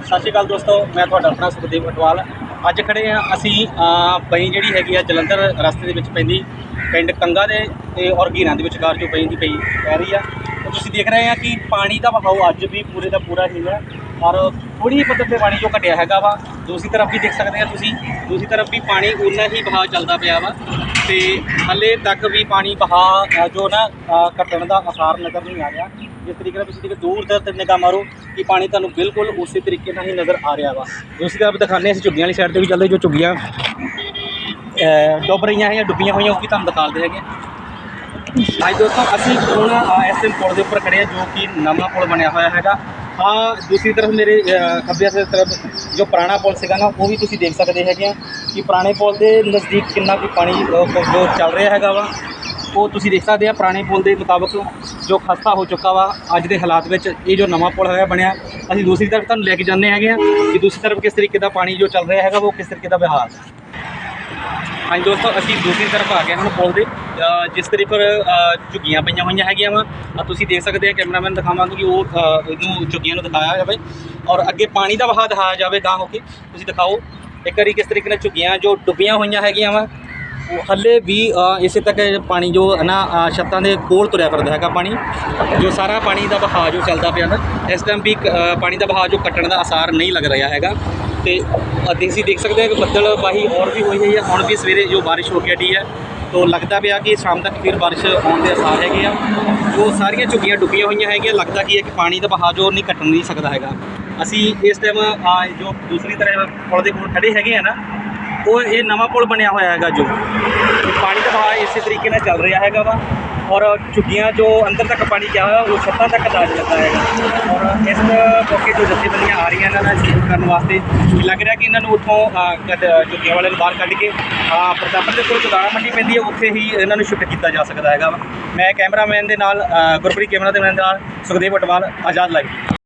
ਸਤਿ ਸ਼੍ਰੀ ਅਕਾਲ ਦੋਸਤੋ ਮੈਂ ਤੁਹਾਡਾ ਆਪਣਾ ਸੁਖਦੇਵ ਅਟਵਾਲ। ਅੱਜ ਖੜੇ ਆ ਅਸੀਂ ਅ, ਪਈ ਜਿਹੜੀ ਹੈਗੀ ਆ ਜਲੰਧਰ ਰਸਤੇ ਦੇ ਵਿੱਚ ਪੈਂਦੀ ਪਿੰਡ ਕੰਗਾ ਦੇ ਤੇ ਔਰਗੀਰਾਂ ਦੇ ਵਿਚਕਾਰ ਜੋ ਪੈਂਦੀ ਪਈ ਪੈ ਰਹੀ ਆ। ਤੁਸੀਂ ਦੇਖ ਰਹੇ ਆ ਕਿ ਪਾਣੀ ਦਾ ਵਹਾਅ ਅੱਜ ਵੀ ਪੂਰੇ ਦਾ ਪੂਰਾ ਹੀ ਹੈ ਔਰ ਥੋੜੀ ਪੱਧਰ ਤੇ ਪਾਣੀ ਜੋ ਘਟਿਆ ਹੈਗਾ ਵਾ ਦੂਸਰੀ ਤਰਫ ਵੀ ਦੇਖ ਸਕਦੇ ਆ ਤੁਸੀਂ। ਦੂਸਰੀ ਤਰਫ ਵੀ ਪਾਣੀ ਉਨਾ ਹੀ ਵਹਾਅ ਚੱਲਦਾ ਪਿਆ ਵਾ। ਤੇ ਹਲੇ ਤੱਕ ਵੀ ਪਾਣੀ ਵਹਾਅ ਜੋ ਨਾ ਅ, ਘਟਣ ਦਾ ਆਸਾਰ ਨਜ਼ਰ ਨਹੀਂ ਆ ਰਿਹਾ। ਜਿਸ ਤਰੀਕੇ ਨਾਲ ਤੁਸੀਂ ਦੇਖੋ ਦੂਰ ਤੱਕ ਨਿਗਾਹ ਮਾਰੋ ਕਿ ਪਾਣੀ ਤੁਹਾਨੂੰ ਬਿਲਕੁਲ ਉਸੇ ਤਰੀਕੇ ਨਾਲ ਹੀ ਨਜ਼ਰ ਆ ਰਿਹਾ ਵਾ। ਦੂਸਰੀ ਤਰਫ ਦਿਖਾਉਂਦੇ ਅਸੀਂ ਝੁੱਗੀਆਂ ਵਾਲੀ ਸਾਈਡ ਤੇ ਵੀ ਚੱਲਦੇ ਜੋ ਝੁੱਗੀਆਂ ਡੁੱਬ ਰਹੀਆਂ ਹੈ ਡੁੱਬੀਆਂ ਹੋਈਆਂ ਉਹ ਵੀ ਤੁਹਾਨੂੰ ਦਿਖਾਉਂਦੇ ਹੈਗੇ। ਅੱਜ ਦੋਸਤੋ ਅਸੀਂ ਹੁਣ ਐਸਐਮ ਪੁਲ ਦੇ ਉੱਪਰ ਖੜੇ ਹਾਂ ਜੋ ਕਿ ਨਵਾਂ ਪੁਲ ਬਣਿਆ ਹੋਇਆ ਹੈਗਾ। ਆ ਦੂਸਰੀ ਤਰਫ ਮੇਰੇ ਅਹ, ਖੱਬੇ ਪਾਸੇ ਤਰਫ ਜੋ ਪੁਰਾਣਾ ਪੁਲ ਸੀਗਾ ਨਾ ਉਹ ਵੀ ਤੁਸੀਂ ਦੇਖ ਸਕਦੇ ਹੈਗੇ ਆ ਕਿ ਪੁਰਾਣੇ ਪੁਲ ਦੇ ਨਜ਼ਦੀਕ ਕਿੰਨਾ ਕੁ ਪਾਣੀ ਜੋ ਚੱਲ ਰਿਹਾ ਹੈਗਾ ਵਾ। ਉਹ ਤੁਸੀਂ ਦੇਖ ਸਕਦੇ ਆ ਪੁਰਾਣੇ ਪੁਲ ਦੇ ਮੁਤਾਬਕ ਜੋ ਖਸਤਾ ਹੋ ਚੁੱਕਾ ਵਾ ਅੱਜ ਦੇ ਹਾਲਾਤ ਵਿੱਚ ਇਹ ਜੋ ਨਵਾਂ ਪੁਲ ਹੋਇਆ ਬਣਿਆ ਅਸੀਂ ਦੂਸਰੀ ਤਰਫ ਤੁਹਾਨੂੰ ਲੈ ਕੇ ਜਾਂਦੇ ਹੈਗੇ ਆ ਕਿ ਦੂਸਰੀ ਤਰਫ ਕਿਸ ਤਰੀਕੇ ਦਾ ਪਾਣੀ ਜੋ ਚੱਲ ਰਿਹਾ ਹੈਗਾ ਉਹ ਕਿਸ ਤਰੀਕੇ ਦਾ ਵਿਹਾਰ ਹਾਂਜੀ ਦੋਸਤੋ ਅਸੀਂ ਦੂਸਰੀ ਤਰਫ ਆ ਗਏ ਹੁਣ ਪੁਲ ਦੇ। ਜਿਸ ਤਰੀ ਪਰ ਝੁੱਗੀਆਂ ਪਈਆਂ ਹੋਈਆਂ ਹੈਗੀਆਂ ਵਾ। ਆ, ਤੁਸੀਂ ਦੇਖ ਸਕਦੇ ਆ, ਕੈਮਰਾਮੈਨ ਦਿਖਾਵਾਂਗੇ ਕਿ ਉਹ ਇਹਨੂੰ ਝੁੱਗੀਆਂ ਨੂੰ ਦਿਖਾਇਆ ਜਾਵੇ। ਔਰ ਅੱਗੇ ਪਾਣੀ ਦਾ ਵਹਾਅ ਦਿਖਾਇਆ ਜਾਵੇ ਗਾਂ ਹੋ ਕੇ ਤੁਸੀਂ ਦਿਖਾਓ। ਇੱਕ ਵਾਰੀ ਕਿਸ ਤਰੀਕੇ ਨਾਲ ਝੁੱਗੀਆਂ ਜੋ ਡੁੱਬੀਆਂ ਹੋਈਆਂ ਹੈਗੀਆਂ ਵਾ, ਉਹ ਹੱਲੇ ਵੀ ਇਸੇ ਤੱਕ ਪਾਣੀ ਜੋ, ਨਾ ਛੱਤਾਂ ਦੇ ਕੋਲ ਤੁਰਿਆ ਫਿਰਦਾ ਹੈਗਾ ਪਾਣੀ। ਜੋ ਸਾਰਾ ਪਾਣੀ ਦਾ ਬਹਾਅ ਜੋ ਚੱਲਦਾ ਪਿਆ ਨਾ, ਇਸ ਟਾਈਮ ਵੀ ਪਾਣੀ ਦਾ ਬਹਾਅ ਜੋ ਕੱਟਣ ਦਾ ਅਸਾਰ ਨਹੀਂ ਲੱਗ ਰਿਹਾ ਹੈਗਾ। ਤੇ ਅਤੇ ਅਸੀਂ ਦੇਖ ਸਕਦੇ ਹਾਂ ਕਿ ਬੱਦਲ ਬਾਹੀ ਹੋਰ ਵੀ ਹੋਈ ਹੋਈ ਹੈ ਹੁਣ ਵੀ ਸਵੇਰੇ ਜੋ ਬਾਰਿਸ਼ ਹੋ ਕੇ ਹਟੀ ਹੈ ਤੋ ਲੱਗਦਾ ਪਿਆ ਕਿ ਸ਼ਾਮ ਤੱਕ ਫਿਰ ਬਾਰਿਸ਼ ਆਉਣ ਦੇ ਆਸਾਰ ਹੈਗੇ ਆ। ਜੋ ਸਾਰੀਆਂ ਝੁੱਗੀਆਂ ਡੁੱਬੀਆਂ ਹੋਈਆਂ ਹੈਗੀਆਂ, ਲੱਗਦਾ ਕੀ ਹੈ ਕਿ ਪਾਣੀ ਦਾ ਵਹਾਅ ਜੋ ਨਹੀਂ ਘਟਣ ਨਹੀਂ ਸਕਦਾ ਹੈਗਾ। ਅਸੀਂ ਇਸ ਟਾਈਮ ਜੋ ਦੂਸਰੀ ਤਰ੍ਹਾਂ ਪੁਲ ਦੇ ਕੋਲ ਖੜੇ ਹੈਗੇ ਆ ਨਾ ਉਹ ਇਹ ਨਵਾਂ ਪੁਲ ਬਣਿਆ ਹੋਇਆ ਹੈਗਾ ਜੋ। ਪਾਣੀ ਦਾ ਵਹਾਅ ਇਸੇ ਤਰੀਕੇ ਨਾਲ ਚੱਲ ਰਿਹਾ ਹੈਗਾ ਵਾ ਔਰ ਝੁੱਗੀਆਂ ਜੋ ਅੰਦਰ ਤੱਕ ਪਾਣੀ ਗਿਆ ਹੋਇਆ ਉਹ ਛੱਤਾਂ ਤੱਕ ਦਾਜ ਲੱਗਾ ਹੈਗਾ। ਔਰ ਇਸ ਮੌਕੇ ਜੋ ਜਥੇਬੰਦੀਆਂ ਆ ਰਹੀਆਂ ਇਹਨਾਂ ਨਾਲ ਸਹਿਯੋਗ ਕਰਨ ਵਾਸਤੇ ਲੱਗ ਰਿਹਾ ਕਿ ਇਹਨਾਂ ਨੂੰ ਉੱਥੋਂ ਅ, ਕੱਢ- ਝੁੱਗੀਆਂ ਵਾਲੇ ਨੂੰ ਬਾਹਰ ਕੱਢ ਕੇ ਅ, ਪ੍ਰਤਾਪਨ ਦੇ ਕੋਲ ਚਦਾਣਾ ਮੰਡੀ ਪੈਂਦੀ ਹੈ ਉੱਥੇ ਹੀ ਇਹਨਾਂ ਨੂੰ ਸ਼ਿਫਟ ਕੀਤਾ ਜਾ ਸਕਦਾ ਹੈਗਾ ਵਾ। ਮੈਂ ਕੈਮਰਾਮੈਨ ਦੇ ਨਾਲ ਅ, ਗੁਰਪ੍ਰੀਤ ਕੈਮਰਾ ਦੇ ਨਾਲ ਸੁਖਦੇਵ ਅਟਵਾਲ ਆਜ਼ਾਦ ਲਾਈਵ।